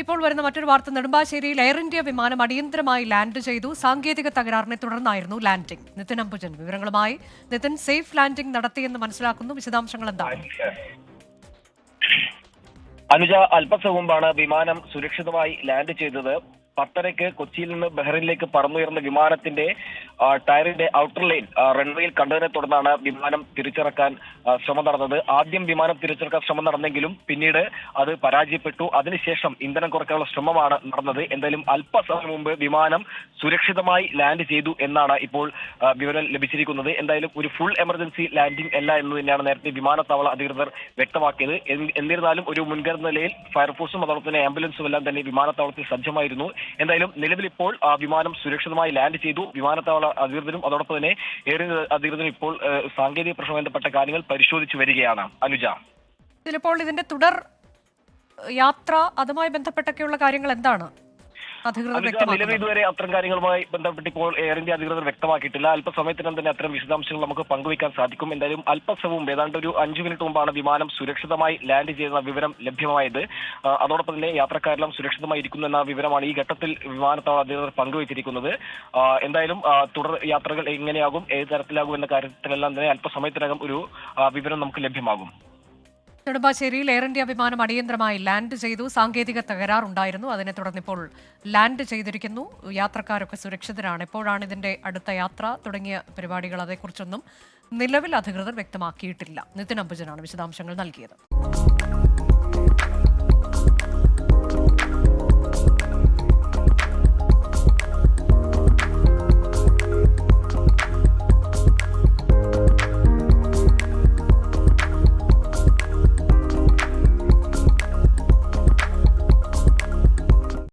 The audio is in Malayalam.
ഇപ്പോൾ വരുന്ന മറ്റൊരു വാർത്ത നെടുമ്പാശ്ശേരിയിൽ എയർ ഇന്ത്യ വിമാനം അടിയന്തരമായി ലാൻഡ് ചെയ്തു. സാങ്കേതിക തകരാറിനെ തുടർന്നായിരുന്നു ലാൻഡിംഗ് നിതിൻ അംബുജൻ വിവരങ്ങളുമായി. നിതിൻ സേഫ് ലാൻഡിംഗ് നടത്തിയെന്ന് മനസ്സിലാക്കുന്നു. വിശദാംശങ്ങൾ എന്താണ്? അനുജ അല്പസം മുമ്പാണ് വിമാനം സുരക്ഷിതമായി ലാൻഡ് ചെയ്തത്. പത്തരയ്ക്ക് കൊച്ചിയിൽ നിന്ന് ബഹ്റിനിലേക്ക് പറന്നുയർന്ന വിമാനത്തിന്റെ ടയറിന്റെ ഔട്ടർ ലൈൻ റൺവേയിൽ കണ്ടതിനെ തുടർന്നാണ് വിമാനം തിരിച്ചിറക്കാൻ ശ്രമം നടന്നത്. ആദ്യം വിമാനം തിരിച്ചിറക്കാൻ ശ്രമം നടന്നെങ്കിലും പിന്നീട് അത് പരാജയപ്പെട്ടു. അതിനുശേഷം ഇന്ധനം കുറയ്ക്കാനുള്ള ശ്രമമാണ് നടന്നത്. എന്തായാലും അല്പസമയം മുമ്പ് വിമാനം സുരക്ഷിതമായി ലാൻഡ് ചെയ്തു എന്നാണ് ഇപ്പോൾ വിവരം ലഭിച്ചിരിക്കുന്നത്. എന്തായാലും ഒരു ഫുൾ എമർജൻസി ലാൻഡിംഗ് അല്ല എന്ന് തന്നെയാണ് നേരത്തെ വിമാനത്താവള അധികൃതർ വ്യക്തമാക്കിയത്. എന്നി- എന്നിരുന്നാലും ഒരു മുൻകരുതൽ നിലയിൽ ഫയർഫോഴ്സും അതോടൊപ്പം തന്നെ ആംബുലൻസും എല്ലാം തന്നെ വിമാനത്താവളത്തിൽ സജ്ജമായിരുന്നു. എന്തായാലും നിലവിൽ ഇപ്പോൾ വിമാനം സുരക്ഷിതമായി ലാൻഡ് ചെയ്തു. വിമാനത്താവള അധികൃതരും അതോടൊപ്പം തന്നെ ഇന്ത്യ അധികൃതരും ഇപ്പോൾ സാങ്കേതിക പ്രശ്നം ബന്ധപ്പെട്ട കാര്യങ്ങൾ പരിശോധിച്ചു വരികയാണ്. അനുജ. ചിലപ്പോൾ ഇതിന്റെ തുടർ യാത്ര അതുമായി ബന്ധപ്പെട്ടൊക്കെയുള്ള കാര്യങ്ങൾ എന്താണ്? അധികൃതർ നിലവിൽ ഇതുവരെ അത്തരം കാര്യങ്ങളുമായി ബന്ധപ്പെട്ട് ഇപ്പോൾ എയർ ഇന്ത്യ അധികൃതർ വ്യക്തമാക്കിയിട്ടില്ല. അല്പസമയത്തിനും തന്നെ അത്തരം വിശദാംശങ്ങൾ നമുക്ക് പങ്കുവയ്ക്കാൻ സാധിക്കും. എന്തായാലും അല്പസമയം മുമ്പ് ഏതാണ്ട് ഒരു അഞ്ചു മിനിറ്റ് മുമ്പാണ് വിമാനം സുരക്ഷിതമായി ലാൻഡ് ചെയ്യുന്ന വിവരം ലഭ്യമായത്. അതോടൊപ്പം തന്നെ യാത്രക്കാരെല്ലാം സുരക്ഷിതമായി ഇരിക്കുന്നു എന്ന വിവരമാണ് ഈ ഘട്ടത്തിൽ വിമാനത്താവള അധികൃതർ പങ്കുവച്ചിരിക്കുന്നത്. എന്തായാലും തുടർ യാത്രകൾ എങ്ങനെയാകും ഏത് തരത്തിലാകും എന്ന കാര്യത്തിലെല്ലാം തന്നെ അല്പസമയത്തിനകം ഒരു വിവരം നമുക്ക് ലഭ്യമാകും. നെടുമ്പാശ്ശേരിയിൽ എയർ ഇന്ത്യ വിമാനം അടിയന്തരമായി ലാൻഡ് ചെയ്തു. സാങ്കേതിക തകരാറുണ്ടായിരുന്നു. അതിനെ തുടർന്ന് ഇപ്പോൾ ലാൻഡ് ചെയ്തിരിക്കുന്നു. യാത്രക്കാരൊക്കെ സുരക്ഷിതരാണ്. എപ്പോഴാണ് ഇതിന്റെ അടുത്ത യാത്ര തുടങ്ങിയ പരിപാടികൾ. അതേക്കുറിച്ചൊന്നും നിലവിൽ അധികൃതർ വ്യക്തമാക്കിയിട്ടില്ല. നിതിൻ അംബുജനാണ് വിശദാംശങ്ങൾ നൽകിയത്.